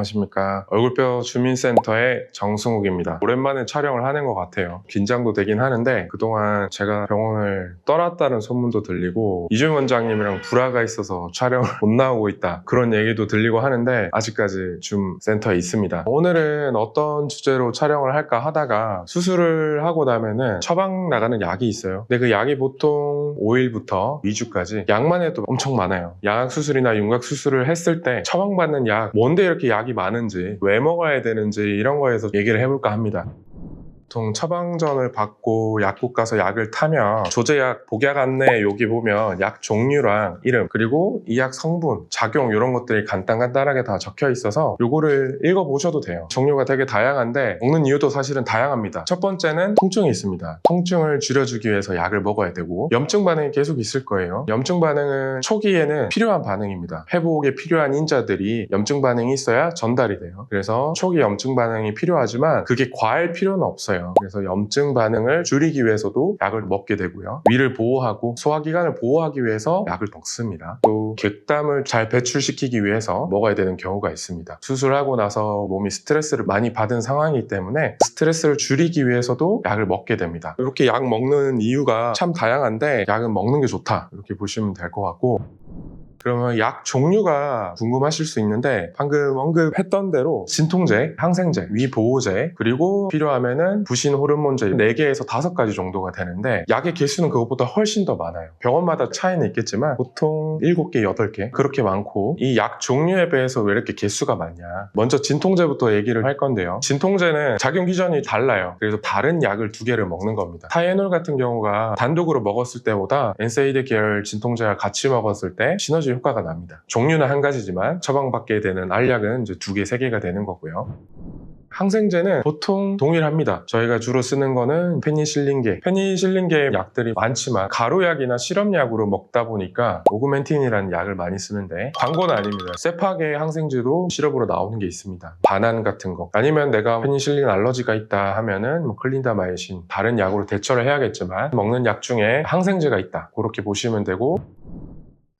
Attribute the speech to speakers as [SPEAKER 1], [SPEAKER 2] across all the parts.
[SPEAKER 1] 안녕하십니까. 얼굴뼈 주민센터의 정승욱입니다. 오랜만에 촬영을 하는 것 같아요. 긴장도 되긴 하는데 그동안 제가 병원을 떠났다는 소문도 들리고 이준 원장님이랑 불화가 있어서 촬영을 못 나오고 있다. 그런 얘기도 들리고 하는데 아직까지 줌 센터에 있습니다. 오늘은 어떤 주제로 촬영을 할까 하다가 수술을 하고 나면은 처방 나가는 약이 있어요. 근데 그 약이 보통 5일부터 2주까지 약만 해도 엄청 많아요. 양악 수술이나 윤곽 수술을 했을 때 처방받는 약 뭔데 이렇게 약이 많은지 왜 먹어야 되는지 이런 거에서 얘기를 해볼까 합니다. 보통 처방전을 받고 약국 가서 약을 타면 조제약, 복약 안내 여기 보면 약 종류랑 이름 그리고 이 약 성분, 작용 이런 것들이 간단간단하게 다 적혀 있어서 요거를 읽어보셔도 돼요. 종류가 되게 다양한데 먹는 이유도 사실은 다양합니다. 첫 번째는 통증이 있습니다. 통증을 줄여주기 위해서 약을 먹어야 되고 염증 반응이 계속 있을 거예요. 염증 반응은 초기에는 필요한 반응입니다. 회복에 필요한 인자들이 염증 반응이 있어야 전달이 돼요. 그래서 초기 염증 반응이 필요하지만 그게 과할 필요는 없어요. 그래서 염증 반응을 줄이기 위해서도 약을 먹게 되고요. 위를 보호하고 소화기관을 보호하기 위해서 약을 먹습니다. 또 객담을 잘 배출시키기 위해서 먹어야 되는 경우가 있습니다. 수술하고 나서 몸이 스트레스를 많이 받은 상황이기 때문에 스트레스를 줄이기 위해서도 약을 먹게 됩니다. 이렇게 약 먹는 이유가 참 다양한데 약은 먹는 게 좋다 이렇게 보시면 될 것 같고 그러면 약 종류가 궁금하실 수 있는데 방금 언급했던 대로 진통제, 항생제, 위보호제 그리고 필요하면은 부신 호르몬제 4개에서 5가지 정도가 되는데 약의 개수는 그것보다 훨씬 더 많아요. 병원마다 차이는 있겠지만 보통 7개, 8개 그렇게 많고 이 약 종류에 비해서 왜 이렇게 개수가 많냐 먼저 진통제부터 얘기를 할 건데요. 진통제는 작용 기전이 달라요. 그래서 다른 약을 두 개를 먹는 겁니다. 타이에놀 같은 경우가 단독으로 먹었을 때보다 엔세이드 계열 진통제와 같이 먹었을 때 시너지 효과가 납니다. 종류는 한 가지지만 처방받게 되는 알약은 이제 두 개, 세 개가 되는 거고요. 항생제는 보통 동일합니다. 저희가 주로 쓰는 거는 페니실린계. 페니실린계 약들이 많지만 가루약이나 실험약으로 먹다 보니까 오그멘틴이라는 약을 많이 쓰는데 광고는 아닙니다. 세파계 항생제도 시럽으로 나오는 게 있습니다. 바난 같은 거. 아니면 내가 페니실린 알러지가 있다 하면은 뭐 클린다마이신 다른 약으로 대처를 해야겠지만 먹는 약 중에 항생제가 있다. 그렇게 보시면 되고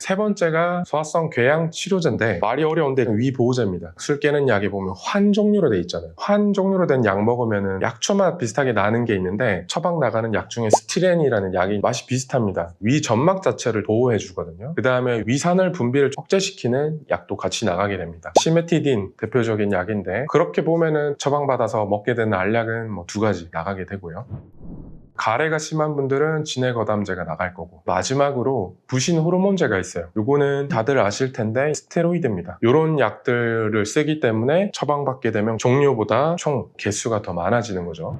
[SPEAKER 1] 세 번째가 소화성 궤양 치료제인데 말이 어려운데 위 보호제입니다. 술 깨는 약에 보면 환 종류로 돼 있잖아요. 환 종류로 된 약 먹으면 약초 맛 비슷하게 나는 게 있는데 처방 나가는 약 중에 스티렌이라는 약이 맛이 비슷합니다. 위 점막 자체를 보호해 주거든요. 그 다음에 위산을 분비를 촉재시키는 약도 같이 나가게 됩니다. 시메티딘 대표적인 약인데 그렇게 보면은 처방받아서 먹게 되는 알약은 뭐 두 가지 나가게 되고요. 가래가 심한 분들은 진해거담제가 나갈 거고 마지막으로 부신 호르몬제가 있어요. 요거는 다들 아실 텐데 스테로이드입니다. 이런 약들을 쓰기 때문에 처방받게 되면 종류보다 총 개수가 더 많아지는 거죠.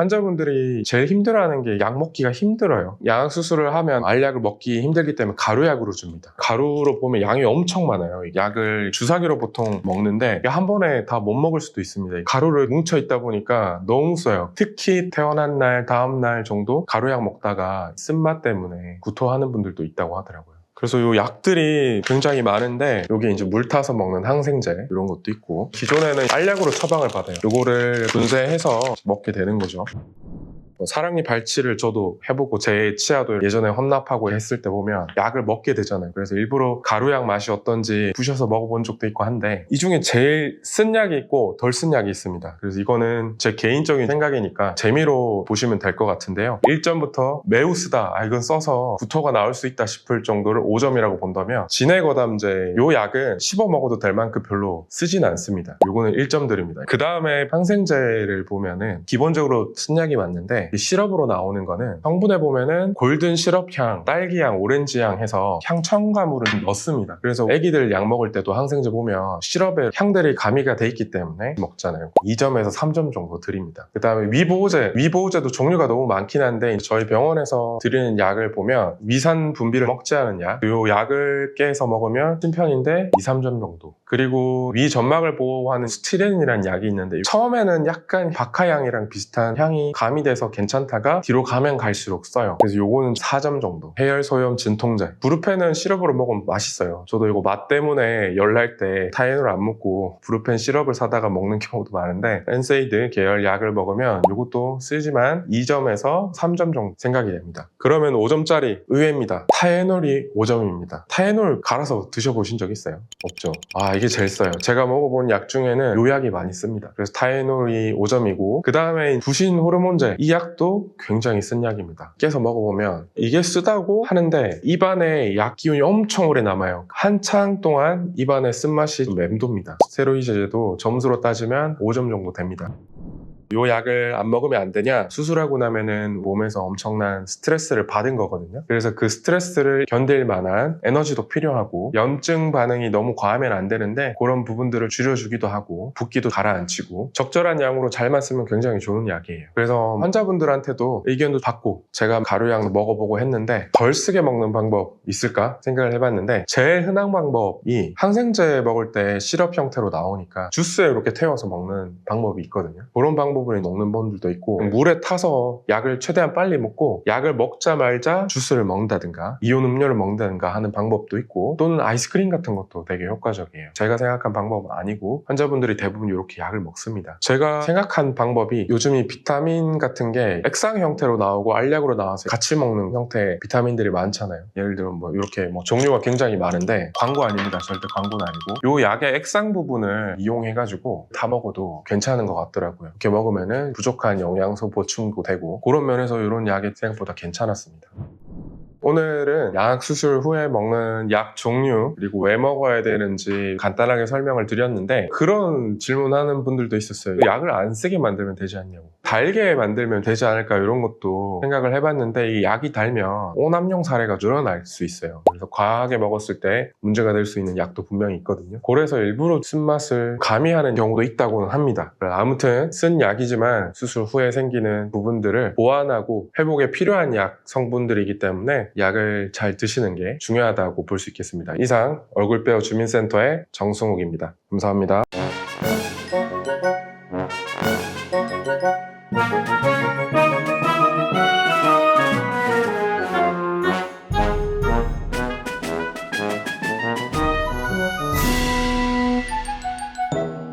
[SPEAKER 1] 환자분들이 제일 힘들어하는 게 약 먹기가 힘들어요. 양악 수술을 하면 알약을 먹기 힘들기 때문에 가루약으로 줍니다. 가루로 보면 양이 엄청 많아요. 약을 주사기로 보통 먹는데 한 번에 다 못 먹을 수도 있습니다. 가루를 뭉쳐 있다 보니까 너무 써요. 특히 태어난 날, 다음 날 정도 가루약 먹다가 쓴맛 때문에 구토하는 분들도 있다고 하더라고요. 그래서 이 약들이 굉장히 많은데 여기 이제 물 타서 먹는 항생제 이런 것도 있고 기존에는 알약으로 처방을 받아요. 이거를 분쇄해서 먹게 되는 거죠. 뭐 사랑니 발치를 저도 해보고 제 치아도 예전에 헌납하고 했을 때 보면 약을 먹게 되잖아요. 그래서 일부러 가루약 맛이 어떤지 부셔서 먹어본 적도 있고 한데 이 중에 제일 쓴 약이 있고 덜 쓴 약이 있습니다. 그래서 이거는 제 개인적인 생각이니까 재미로 보시면 될 것 같은데요. 1점부터 매우 쓰다. 아 이건 써서 구토가 나올 수 있다 싶을 정도를 5점이라고 본다면 진해거담제 요 약은 씹어 먹어도 될 만큼 별로 쓰진 않습니다. 요거는 1점 드립니다. 그 다음에 항생제를 보면은 기본적으로 쓴 약이 맞는데 이 시럽으로 나오는 거는 성분에 보면은 골든 시럽향, 딸기향, 오렌지향 해서 향 첨가물을 넣습니다. 그래서 애기들 약 먹을 때도 항생제 보면 시럽에 향들이 가미가 돼 있기 때문에 먹잖아요. 2점에서 3점 정도 드립니다. 그 다음에 위보호제, 위보호제도 종류가 너무 많긴 한데 저희 병원에서 드리는 약을 보면 위산 분비를 먹지 않은 약, 이 약을 깨서 먹으면 찐편인데 2, 3점 정도. 그리고 위 점막을 보호하는 스티렌이라는 약이 있는데 처음에는 약간 박하향이랑 비슷한 향이 가미돼서 괜찮다가 뒤로 가면 갈수록 써요. 그래서 요거는 4점 정도. 해열 소염 진통제. 브루펜은 시럽으로 먹으면 맛있어요. 저도 이거 맛 때문에 열날 때 타이노를 안 먹고 브루펜 시럽을 사다가 먹는 경우도 많은데 엔세이드 계열 약을 먹으면 이것도 쓰지만 2점에서 3점 정도 생각이 됩니다. 그러면 5점짜리 의외입니다. 타이놀이 5점입니다. 타이놀 갈아서 드셔보신 적 있어요? 없죠. 아 이게 제일 써요. 제가 먹어본 약 중에는 요 약이 많이 씁니다. 그래서 타이놀이 5점이고 그 다음에 부신 호르몬제 이 약도 굉장히 쓴 약입니다. 깨서 먹어보면 이게 쓰다고 하는데 입안에 약 기운이 엄청 오래 남아요. 한창 동안 입안에 쓴맛이 좀 맴돕니다. 스테로이드제도 점수로 따지면 5점 정도 됩니다. 요 약을 안 먹으면 안 되냐? 수술하고 나면은 몸에서 엄청난 스트레스를 받은 거거든요. 그래서 그 스트레스를 견딜 만한 에너지도 필요하고 염증 반응이 너무 과하면 안 되는데 그런 부분들을 줄여주기도 하고 붓기도 가라앉히고 적절한 양으로 잘만 쓰면 굉장히 좋은 약이에요. 그래서 환자분들한테도 의견도 받고 제가 가루약 먹어보고 했는데 덜 쓰게 먹는 방법 있을까 생각을 해봤는데 제일 흔한 방법이 항생제 먹을 때 시럽 형태로 나오니까 주스에 이렇게 태워서 먹는 방법이 있거든요. 그런 방법 을 먹는 분들도 있고 물에 타서 약을 최대한 빨리 먹고 약을 먹자마자 주스를 먹는다든가 이온 음료를 먹는다든가 하는 방법도 있고 또는 아이스크림 같은 것도 되게 효과적이에요. 제가 생각한 방법은 아니고 환자분들이 대부분 이렇게 약을 먹습니다. 제가 생각한 방법이 요즘 이 비타민 같은 게 액상 형태로 나오고 알약으로 나와서 같이 먹는 형태의 비타민들이 많잖아요. 예를 들면 뭐 이렇게 뭐 종류가 굉장히 많은데 광고 아닙니다. 절대 광고는 아니고 요 약의 액상 부분을 이용해가지고 다 먹어도 괜찮은 것 같더라고요. 이렇게 먹으면 은 부족한 영양소 보충도 되고 그런 면에서 이런 약이 생각보다 괜찮았습니다. 오늘은 약 수술 후에 먹는 약 종류 그리고 왜 먹어야 되는지 간단하게 설명을 드렸는데 그런 질문하는 분들도 있었어요. 약을 안 쓰게 만들면 되지 않냐고. 달게 만들면 되지 않을까 이런 것도 생각을 해봤는데 이 약이 달면 오남용 사례가 늘어날 수 있어요. 그래서 과하게 먹었을 때 문제가 될 수 있는 약도 분명히 있거든요. 그래서 일부러 쓴맛을 가미하는 경우도 있다고는 합니다. 아무튼 쓴 약이지만 수술 후에 생기는 부분들을 보완하고 회복에 필요한 약 성분들이기 때문에 약을 잘 드시는 게 중요하다고 볼 수 있겠습니다. 이상 얼굴배우 주민센터의 정승욱입니다. 감사합니다. Thank you.
[SPEAKER 2] Thank you.